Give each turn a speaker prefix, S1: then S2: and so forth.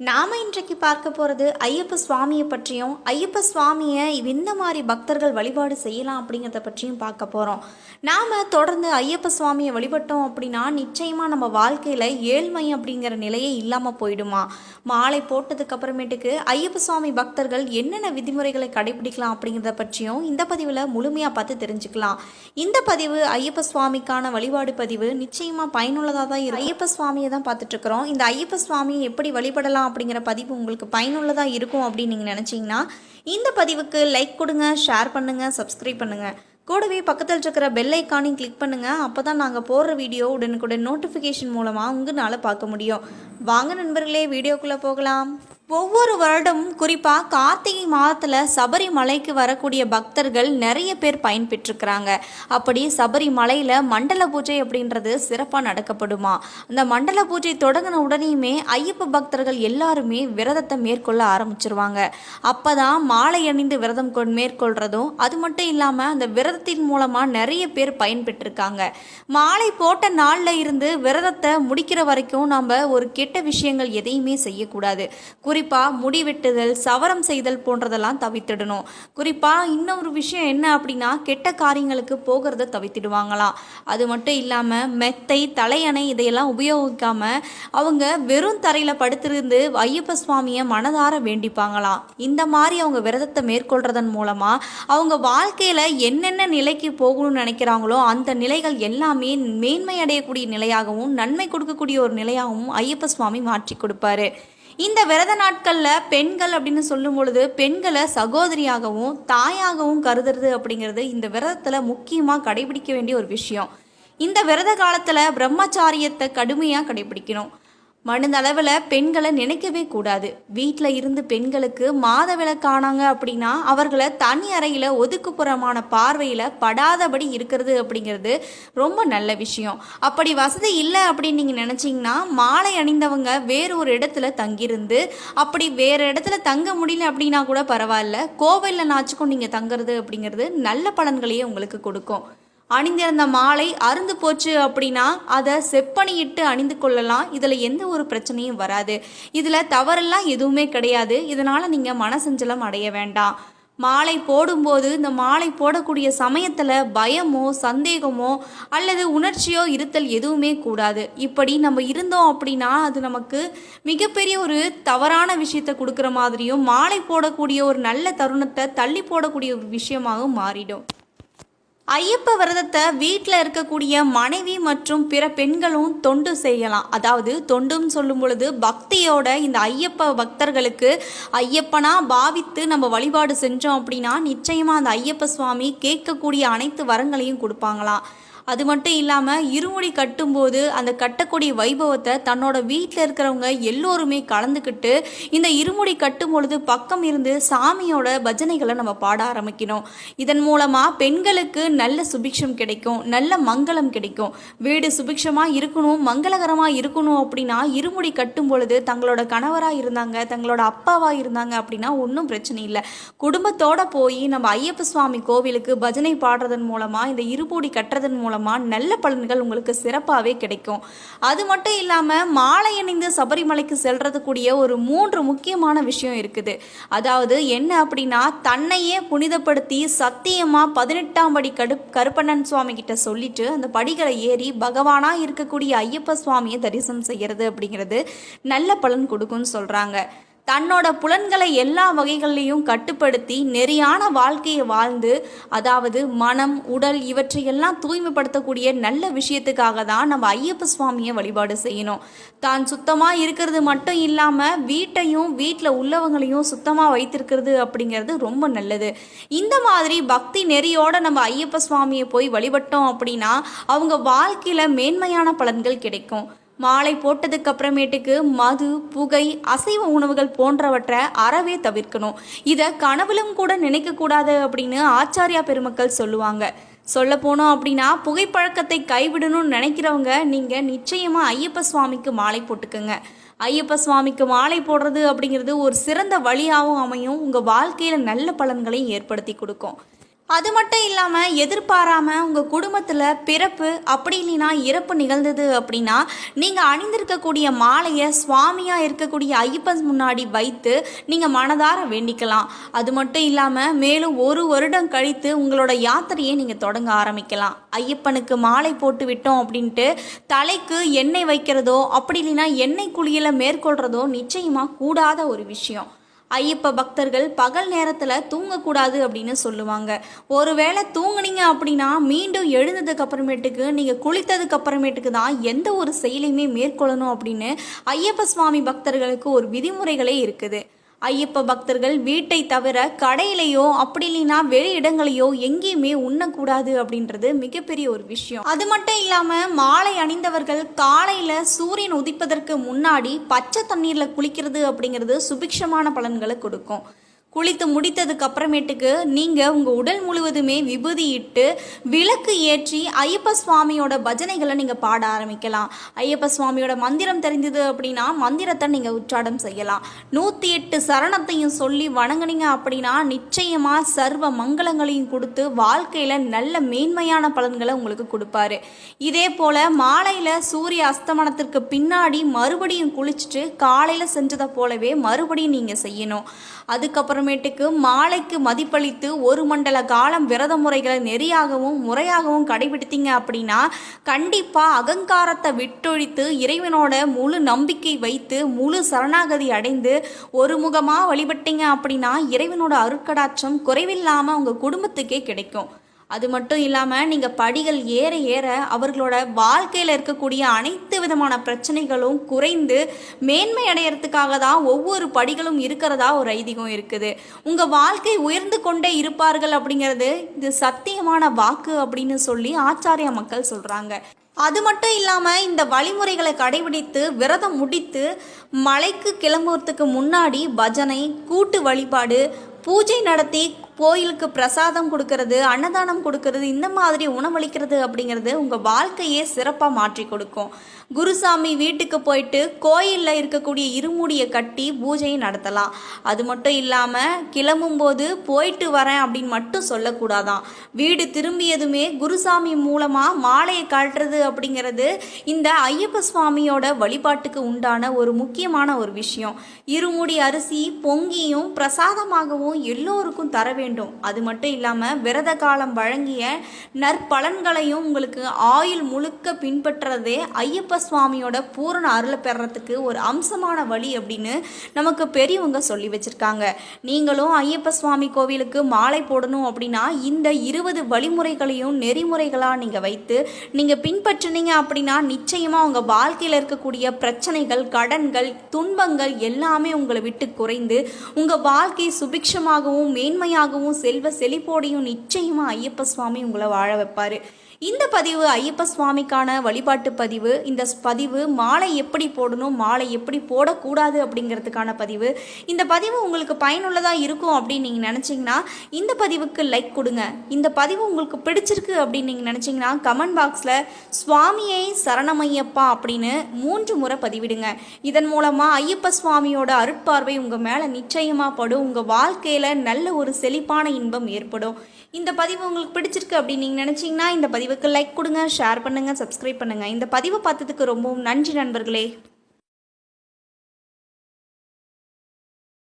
S1: நாம் இன்றைக்கு பார்க்க போகிறது ஐயப்ப சுவாமியை பற்றியும் ஐயப்ப சுவாமியை எந்த மாதிரி பக்தர்கள் வழிபாடு செய்யலாம் அப்படிங்கிறத பற்றியும் பார்க்க போகிறோம் நாம் தொடர்ந்து ஐயப்ப சுவாமியை வழிபட்டோம் அப்படின்னா நிச்சயமாக நம்ம வாழ்க்கையில் ஏழ்மை அப்படிங்கிற நிலையே இல்லாமல் போயிடுமா? மாலை போட்டதுக்கு அப்புறமேட்டுக்கு ஐயப்ப சுவாமி பக்தர்கள் என்னென்ன விதிமுறைகளை கடைபிடிக்கலாம் அப்படிங்கிறத பற்றியும் இந்த பதிவில் முழுமையாக பார்த்து தெரிஞ்சுக்கலாம். இந்த பதிவு ஐயப்ப சுவாமிக்கான வழிபாடு பதிவு நிச்சயமாக பயனுள்ளதாக தான் இருக்கு. ஐயப்ப சுவாமியை தான் பார்த்துட்ருக்குறோம் இந்த ஐயப்ப சுவாமியை எப்படி வழிபடலாம் அப்படிங்கிற பதிவு உங்களுக்கு பயனுள்ளதாக இருக்கும் அப்படின்னு நீங்கள் நினச்சிங்கன்னா இந்த பதிவுக்கு லைக் கொடுங்க ஷேர் பண்ணுங்கள் சப்ஸ்கிரைப் பண்ணுங்கள் கூடவே பக்கத்தில் இருக்கிற பெல் ஐக்கானையும் கிளிக் பண்ணுங்கள் அப்போ தான் நாங்கள் போடுற வீடியோ உடனுக்குடன் நோட்டிஃபிகேஷன் மூலமாக உங்களால் பார்க்க முடியும். வாங்க நண்பர்களே வீடியோக்குள்ளே போகலாம். ஒவ்வொரு வருடம் குறிப்பாக கார்த்திகை மாதத்தில் சபரிமலைக்கு வரக்கூடிய பக்தர்கள் நிறைய பேர் பயன்பெற்றுக்கிறாங்க அப்படி சபரிமலையில் மண்டல பூஜை அப்படின்றது சிறப்பாக நடக்கப்படுமா? அந்த மண்டல பூஜை தொடங்கின உடனேயுமே ஐயப்ப பக்தர்கள் எல்லாருமே விரதத்தை மேற்கொள்ள ஆரம்பிச்சிருவாங்க. அப்போ தான் மாலை அணிந்து விரதம் மேற்கொள்கிறதும் அது மட்டும் இல்லாமல் அந்த விரதத்தின் மூலமாக நிறைய பேர் பயன்பெற்றிருக்காங்க. மாலை போட்ட நாளில் இருந்து விரதத்தை முடிக்கிற வரைக்கும் நம்ம ஒரு கெட்ட விஷயங்கள் எதையுமே செய்யக்கூடாது. குறிப்பாக முடி வெட்டுதல் சவரம் செய்தல் போன்றதெல்லாம் தவிர்த்திடணும். குறிப்பாக இன்னொரு விஷயம் என்ன அப்படின்னா கெட்ட காரியங்களுக்கு போகிறத தவிர்த்திடுவாங்களாம் அது மட்டும் இல்லாமல் மெத்தை தலையணை இதையெல்லாம் உபயோகிக்காமல் அவங்க வெறும் தரையில் படுத்திருந்து ஐயப்ப சுவாமியை மனதார வேண்டிப்பாங்களாம் இந்த மாதிரி அவங்க விரதத்தை மேற்கொள்றதன் மூலமாக அவங்க வாழ்க்கையில் என்னென்ன நிலைக்கு போகணும்னு நினைக்கிறாங்களோ அந்த நிலைகள் எல்லாமே மேன்மை அடையக்கூடிய நிலையாகவும் நன்மை கொடுக்கக்கூடிய ஒரு நிலையாகவும் ஐயப்ப சுவாமி மாற்றி கொடுப்பாரு. இந்த விரத நாட்களில் பெண்கள் அப்படின்னு சொல்லும் பொழுது பெண்களை சகோதரியாகவும் தாயாகவும் கருதுறது அப்படிங்கிறது இந்த விரதத்தில் முக்கியமாக கடைபிடிக்க வேண்டிய ஒரு விஷயம். இந்த விரத காலத்தில் பிரம்மச்சாரியத்தை கடுமையாக கடைபிடிக்கணும். மனதளவில் பெண்களை நினைக்கவே கூடாது. வீட்டில் இருந்து பெண்களுக்கு மாத விளக்கானாங்க அப்படின்னா அவர்களை தனி அறையில் ஒதுக்குப்புறமான பார்வையில் படாதபடி இருக்கிறது அப்படிங்கிறது ரொம்ப நல்ல விஷயம். அப்படி வசதி இல்லை அப்படின்னு நீங்கள் நினச்சிங்கன்னா மாலை அணிந்தவங்க வேறு ஒரு இடத்துல தங்கியிருந்து அப்படி வேறு இடத்துல தங்க முடியல அப்படின்னா கூட பரவாயில்ல. கோவிலில் நாச்சுக்கும் நீங்கள் தங்குறது அப்படிங்கிறது நல்ல பலன்களையே உங்களுக்கு கொடுக்கும். அணிந்திருந்த மாலை அருந்து போச்சு அப்படின்னா அதை செப்பனியிட்டு அணிந்து கொள்ளலாம். இதில் எந்த ஒரு பிரச்சனையும் வராது. இதில் தவறெல்லாம் எதுவுமே கிடையாது. இதனால் நீங்கள் மனசஞ்சலம் அடைய வேண்டாம். மாலை போடும்போது இந்த மாலை போடக்கூடிய சமயத்தில் பயமோ சந்தேகமோ அல்லது உணர்ச்சியோ இருத்தல் எதுவுமே கூடாது. இப்படி நம்ம இருந்தோம் அப்படின்னா அது நமக்கு மிகப்பெரிய ஒரு தவறான விஷயத்தை கொடுக்குற மாதிரியும் மாலை போடக்கூடிய ஒரு நல்ல தருணத்தை தள்ளி போடக்கூடிய ஒரு விஷயமாகவும் மாறிடும். ஐயப்ப விரதத்தை வீட்டில் இருக்கக்கூடிய மனைவி மற்றும் பிற பெண்களும் தொண்டு செய்யலாம். அதாவது தொண்டும் சொல்லும் பொழுது பக்தியோட இந்த ஐயப்ப பக்தர்களுக்கு ஐயப்பனா பாவித்து நம்ம வழிபாடு செஞ்சோம் அப்படின்னா நிச்சயமாக அந்த ஐயப்ப சுவாமி கேட்கக்கூடிய அனைத்து வரங்களையும் கொடுப்பாங்களாம். அது மட்டும் இல்லாமல் இருமுடி கட்டும்போது அந்த கட்டக்கூடிய வைபவத்தை தன்னோட வீட்டில் இருக்கிறவங்க எல்லோருமே கலந்துக்கிட்டு இந்த இருமுடி கட்டும் பொழுது பக்கம் இருந்து சாமியோட பஜனைகளை நம்ம பாட ஆரம்பிக்கணும். இதன் மூலமாக பெண்களுக்கு நல்ல சுபிக்ஷம் கிடைக்கும் நல்ல மங்களம் கிடைக்கும். வீடு சுபிக்ஷமாக இருக்கணும் மங்களகரமாக இருக்கணும் அப்படின்னா இருமுடி கட்டும் பொழுது தங்களோட கணவராக இருந்தாங்க தங்களோட அப்பாவாக இருந்தாங்க அப்படின்னா ஒன்றும் பிரச்சனை இல்லை. குடும்பத்தோடு போய் நம்ம ஐயப்ப சுவாமி கோவிலுக்கு பஜனை பாடுறதன் மூலமாக இந்த இருமுடி கட்டுறதன் மூலம் மூலமாக நல்ல பலன்கள் உங்களுக்கு சிறப்பாகவே கிடைக்கும். அது மட்டும் இல்லாமல் மாலை அணிந்து சபரிமலைக்கு செல்றது கூடிய ஒரு மூன்று முக்கியமான விஷயம் இருக்குது. அதாவது என்ன அப்படின்னா தன்னையே புனிதப்படுத்தி சத்தியமாக பதினெட்டாம் படி கடு கருப்பண்ணன் சுவாமி கிட்ட சொல்லிட்டு அந்த படிகளை ஏறி பகவானாக இருக்கக்கூடிய ஐயப்ப சுவாமியை தரிசனம் செய்கிறது அப்படிங்கிறது நல்ல பலன் கொடுக்கும்னு சொல்கிறாங்க தன்னோட புலன்களை எல்லா வகைகள்லையும் கட்டுப்படுத்தி நெறியான வாழ்க்கையை வாழ்ந்து அதாவது மனம் உடல் இவற்றையெல்லாம் தூய்மைப்படுத்தக்கூடிய நல்ல விஷயத்துக்காக தான் நம்ம ஐயப்ப சுவாமியை வழிபாடு செய்யணும். தான் சுத்தமாக இருக்கிறது மட்டும் இல்லாமல் வீட்டையும் வீட்டில் உள்ளவங்களையும் சுத்தமாக வைத்திருக்கிறது அப்படிங்கிறது ரொம்ப நல்லது. இந்த மாதிரி பக்தி நெறியோட நம்ம ஐயப்ப சுவாமியை போய் வழிபட்டோம் அப்படின்னா அவங்க வாழ்க்கையில் மேன்மையான பலன்கள் கிடைக்கும். மாலை போட்டதுக்கு அப்புறமேட்டுக்கு மது புகை அசைவ உணவுகள் போன்றவற்றை அறவே தவிர்க்கணும். இதை கனவிலும் கூட நினைக்கக்கூடாது அப்படின்னு ஆச்சாரியா பெருமக்கள் சொல்லுவாங்க. சொல்ல போனோம் அப்படின்னா புகைப்பழக்கத்தை கைவிடணும்னு நினைக்கிறவங்க நீங்கள் நிச்சயமாக ஐயப்ப சுவாமிக்கு மாலை போட்டுக்கோங்க. ஐயப்ப சுவாமிக்கு மாலை போடுறது அப்படிங்கிறது ஒரு சிறந்த வழியாகவும் அமையும். உங்கள் வாழ்க்கையில் நல்ல பலன்களையும் ஏற்படுத்தி கொடுக்கும். அது மட்டும் இல்லாமல் எதிர்பாராமல் உங்கள் குடும்பத்தில் பிறப்பு அப்படி இல்லைன்னா இறப்பு நிகழ்ந்தது அப்படின்னா நீங்கள் அணிந்திருக்கக்கூடிய மாலையை சுவாமியாக இருக்கக்கூடிய ஐயப்பன் முன்னாடி வைத்து நீங்கள் மனதார வேண்டிக்கலாம். அது மட்டும் இல்லாமல் மேலும் ஒரு வருடம் கழித்து உங்களோட யாத்திரையை நீங்கள் தொடங்க ஆரம்பிக்கலாம். ஐயப்பனுக்கு மாலை போட்டு விட்டோம் அப்படின்ட்டு தலைக்கு எண்ணெய் வைக்கிறதோ அப்படி இல்லைன்னா எண்ணெய் குளியலை மேற்கொள்கிறதோ நிச்சயமாக கூடாத ஒரு விஷயம். ஐயப்ப பக்தர்கள் பகல் நேரத்தில் தூங்கக்கூடாது அப்படின்னு சொல்லுவாங்க. ஒருவேளை தூங்குனீங்க அப்படின்னா மீண்டும் எழுந்ததுக்கு அப்புறமேட்டுக்கு நீங்கள் குளித்ததுக்கு அப்புறமேட்டுக்கு தான் எந்த ஒரு செயலையுமே மேற்கொள்ளணும் அப்படின்னு ஐயப்ப சுவாமி பக்தர்களுக்கு ஒரு விதிமுறைகளே இருக்குது. ஐயப்ப பக்தர்கள் வீட்டை தவிர கடையிலையோ அப்படி இல்லைன்னா வெளி இடங்களையோ எங்கேயுமே உண்ணக்கூடாது அப்படின்றது மிகப்பெரிய ஒரு விஷயம். அது மட்டும் இல்லாமல் மாலை அணிந்தவர்கள் காலையில் சூரியன் உதிப்பதற்கு முன்னாடி பச்சை தண்ணீரில் குளிக்கிறது அப்படிங்கிறது சுபிக்ஷமான பலன்களை கொடுக்கும். குளித்து முடித்ததுக்கு அப்புறமேட்டுக்கு நீங்கள் உங்கள் உடல் முழுவதுமே விபூதி இட்டு விளக்கு ஏற்றி ஐயப்ப சுவாமியோட பஜனைகளை நீங்கள் பாட ஆரம்பிக்கலாம். ஐயப்ப சுவாமியோட மந்திரம் தெரிந்தது அப்படின்னா மந்திரத்தை நீங்கள் உச்சாடம் செய்யலாம். நூற்றி எட்டு சரணத்தையும் சொல்லி வணங்குனீங்க அப்படின்னா நிச்சயமாக சர்வ மங்களங்களையும் கொடுத்து வாழ்க்கையில் நல்ல மேன்மையான பலன்களை உங்களுக்கு கொடுப்பாரு. இதே போல் மாலையில் சூரிய அஸ்தமனத்திற்கு பின்னாடி மறுபடியும் குளிச்சுட்டு காலையில் செஞ்சதை போலவே மறுபடியும் நீங்கள் செய்யணும். அதுக்கப்புறமேட்டுக்கு மாலைக்கு மதிப்பளித்து ஒரு மண்டல காலம் விரத முறைகளை நெறியாகவும் முறையாகவும் கடைபிடித்தீங்க அப்படின்னா கண்டிப்பாக அகங்காரத்தை விட்டொழித்து இறைவனோட முழு நம்பிக்கை வைத்து முழு சரணாகதி அடைந்து ஒரு முகமாக வழிபட்டீங்க அப்படின்னா இறைவனோட அருட்கடாட்சம் குறைவில்லாமல் உங்கள் குடும்பத்துக்கே கிடைக்கும். அது மட்டும் இல்லாமல் நீங்கள் படிகள் ஏற ஏற அவர்களோட வாழ்க்கையில் இருக்கக்கூடிய அனைத்து விதமான பிரச்சனைகளும் குறைந்து மேன்மை அடையிறதுக்காக தான் ஒவ்வொரு படிகளும் இருக்கிறதா ஒரு ஐதீகம் இருக்குது. உங்கள் வாழ்க்கை உயர்ந்து கொண்டே இருப்பார்கள் அப்படிங்கிறது இது சத்தியமான வாக்கு அப்படின்னு சொல்லி ஆச்சாரிய மக்கள் சொல்கிறாங்க அது மட்டும் இல்லாமல் இந்த வழிமுறைகளை கடைபிடித்து விரதம் முடித்து மலைக்கு கிளம்புறதுக்கு முன்னாடி பஜனை கூட்டு வழிபாடு பூஜை நடத்தி கோயிலுக்கு பிரசாதம் கொடுக்கறது அன்னதானம் கொடுக்கறது இந்த மாதிரி உணவளிக்கிறது அப்படிங்கிறது உங்கள் வாழ்க்கையே சிறப்பாக மாற்றி கொடுக்கும். குருசாமி வீட்டுக்கு போயிட்டு கோயிலில் இருக்கக்கூடிய இருமுடியை கட்டி பூஜையை நடத்தலாம். அது மட்டும் இல்லாமல் கிளம்பும்போது போயிட்டு வரேன் அப்படின்னு மட்டும் சொல்லக்கூடாதான். வீடு திரும்பியதுமே குருசாமி மூலமாக மாலையை கழட்டுறது அப்படிங்கிறது இந்த ஐயப்ப சுவாமியோட வழிபாட்டுக்கு உண்டான ஒரு முக்கியமான ஒரு விஷயம். இருமுடி அரிசி பொங்கியும் பிரசாதமாகவும் எல்லோருக்கும் தர வேண்டும். அது மட்டும் இல்லாமல் விரத காலம் வழங்கிய நற்பலன்களையும் உங்களுக்கு ஆயுள் முழுக்க பின்பற்றுறதே ஐயப்ப சுவாமியோட பூரண அருளை பெறத்துக்கு ஒரு அம்சமான வழி அப்படின்னு நமக்கு பெரியவங்க சொல்லி வச்சுருக்காங்க. நீங்களும் ஐயப்ப சுவாமி கோவிலுக்கு மாலை போடணும் அப்படின்னா இந்த இருபது வழிமுறைகளையும் நெறிமுறைகளாக நீங்கள் வைத்து நீங்கள் பின்பற்றினீங்க அப்படின்னா நிச்சயமாக உங்கள் வாழ்க்கையில் இருக்கக்கூடிய பிரச்சனைகள் கடன்கள் துன்பங்கள் எல்லாமே உங்களை விட்டு குறைந்து உங்கள் வாழ்க்கை சுபிக்ஷமாகவும் மேன்மையாகவும் செல்வ செழிப்போடையும் நிச்சயமாக ஐயப்ப சுவாமி உங்களை வாழ வைப்பார். இந்த பதிவு ஐயப்ப சுவாமிக்கான வழிபாட்டு பதிவு. இந்த ஸ் பதிவு மாலை எப்படி போடணும் மாலை எப்படி போடக்கூடாது அப்படிங்கிறதுக்கான பதிவு. இந்த பதிவு உங்களுக்கு பயனுள்ளதாக இருக்கும் அப்படின்னு நீங்கள் நினச்சிங்கன்னா இந்த பதிவுக்கு லைக் கொடுங்க. இந்த பதிவு உங்களுக்கு பிடிச்சிருக்கு அப்படின்னு நீங்கள் நினச்சிங்கன்னா கமெண்ட் பாக்ஸில் சுவாமியை சரணமையப்பா அப்படின்னு மூன்று முறை பதிவிடுங்க. இதன் மூலமாக ஐயப்ப சுவாமியோட அருட்பார்வை உங்கள் மேலே நிச்சயமாக படும். உங்கள் வாழ்க்கையில் நல்ல ஒரு செழிப்பான இன்பம் ஏற்படும். இந்த பதிவு உங்களுக்கு பிடிச்சிருக்கு அப்படின்னு நீங்கள் நினச்சிங்கன்னா இந்த பதிவுக்கு லைக் கொடுங்க ஷேர் பண்ணுங்கள் சப்ஸ்கிரைப் பண்ணுங்கள் இந்த பதிவை பார்த்ததுக்கு ரொம்பவும் நன்றி நண்பர்களே.